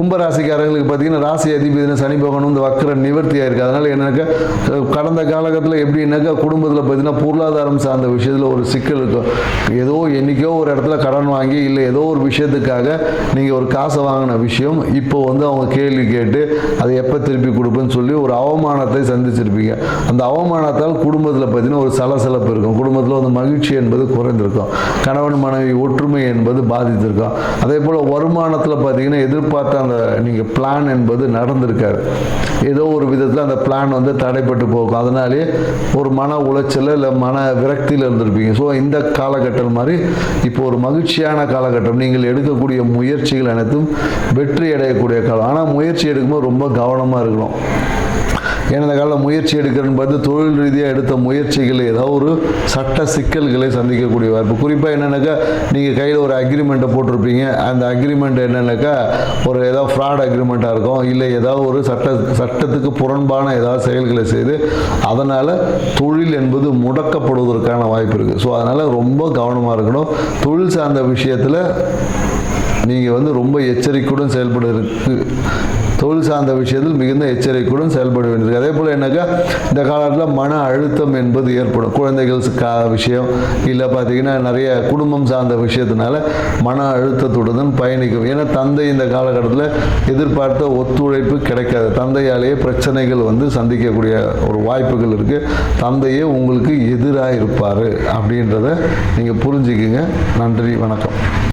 கும்பராசிக்காரர்களுக்கு பார்த்தீங்கன்னா ராசி அதிபதி சனி பகவான் வந்து வக்கர நிவர்த்தியாக இருக்குது அதனால் என்னக்கா கடந்த காலகட்டத்தில் எப்படின்னாக்கா குடும்பத்தில் பார்த்தீங்கன்னா பொருளாதாரம் சார்ந்த விஷயத்தில் ஒரு சிக்கல் இருக்கும். ஏதோ என்றைக்கோ ஒரு இடத்துல கடன் வாங்கி இல்லை ஏதோ ஒரு விஷயத்துக்காக நீங்கள் ஒரு காசை வாங்கின விஷயம் இப்போ வந்து அவங்க கேள்வி கேட்டு அதை எப்போ திருப்பி கொடுப்பேன்னு சொல்லி ஒரு அவமானத்தை சந்திச்சிருப்பீங்க. அந்த அவமானத்தால் குடும்பத்தில் பார்த்தீங்கன்னா ஒரு சலசலப்பு இருக்கும். குடும்பத்தில் வந்து மகிழ்ச்சி என்பது குறைந்திருக்கும். கணவன் மனைவி ஒற்றுமை என்பது பாதித்திருக்கும். அதே போல் வருமானத்தில் பார்த்தீங்கன்னா எதிர்பார்த்த அந்த நீங்கள் பிளான் என்பது நடந்திருக்காது. ஏதோ ஒரு விதத்தில் அந்த பிளான் வந்து தடைப்பட்டு போகும். அதனாலே ஒரு மன உளைச்சல் இல்லை மன விரக்தியில் இருந்திருப்பீங்க. ஸோ இந்த காலகட்டம் மாதிரி இப்போ ஒரு மகிழ்ச்சியான காலகட்டம். நீங்கள் எடுக்கக்கூடிய முயற்சிகள் அனைத்தும் வெற்றி அடையக்கூடிய காலம். ஆனால் முயற்சி எடுக்கும்போது ரொம்ப கவனமாக இருக்கணும். ஏன்னா இந்த முயற்சி எடுக்கிறன்னு பார்த்து தொழில் ரீதியாக எடுத்த முயற்சிகள் ஏதாவது ஒரு சட்ட சிக்கல்களை சந்திக்கக்கூடிய வாய்ப்பு. குறிப்பாக என்னென்னாக்கா நீங்கள் கையில் ஒரு அக்ரிமெண்ட்டை போட்டிருப்பீங்க. அந்த அக்ரிமெண்ட் என்னென்னாக்கா ஒரு ஏதாவது ஃப்ராட் அக்ரிமெண்ட்டாக இருக்கும் இல்லை ஏதாவது ஒரு சட்ட சட்டத்துக்கு புறம்பான ஏதாவது செயல்களை செய்து அதனால் தொழில் என்பது முடக்கப்படுவதற்கான வாய்ப்பு இருக்குது ஸோ அதனால் ரொம்ப கவனமாக இருக்கணும். தொழில் சார்ந்த விஷயத்தில் நீங்கள் வந்து ரொம்ப எச்சரிக்கையுடன் செயல்படுறதுக்கு தொழில் சார்ந்த விஷயத்தில் மிகுந்த எச்சரிக்கையுடன் செயல்பட வேண்டியது. அதே போல் என்னக்கா இந்த காலத்தில் மன அழுத்தம் என்பது ஏற்படும். குழந்தைகள் கா விஷயம் இல்லை பார்த்தீங்கன்னா நிறைய குடும்பம் சார்ந்த விஷயத்தினால மன அழுத்தத்துடன் பயணிக்கும். ஏன்னா தந்தை இந்த காலகட்டத்தில் எதிர்பார்த்த ஒத்துழைப்பு கிடைக்காது. தந்தையாலேயே பிரச்சனைகள் வந்து சந்திக்கக்கூடிய ஒரு வாய்ப்புகள் இருக்குது தந்தையே உங்களுக்கு எதிராக இருப்பார் அப்படின்றத நீங்கள் புரிஞ்சுக்குங்க. நன்றி வணக்கம்.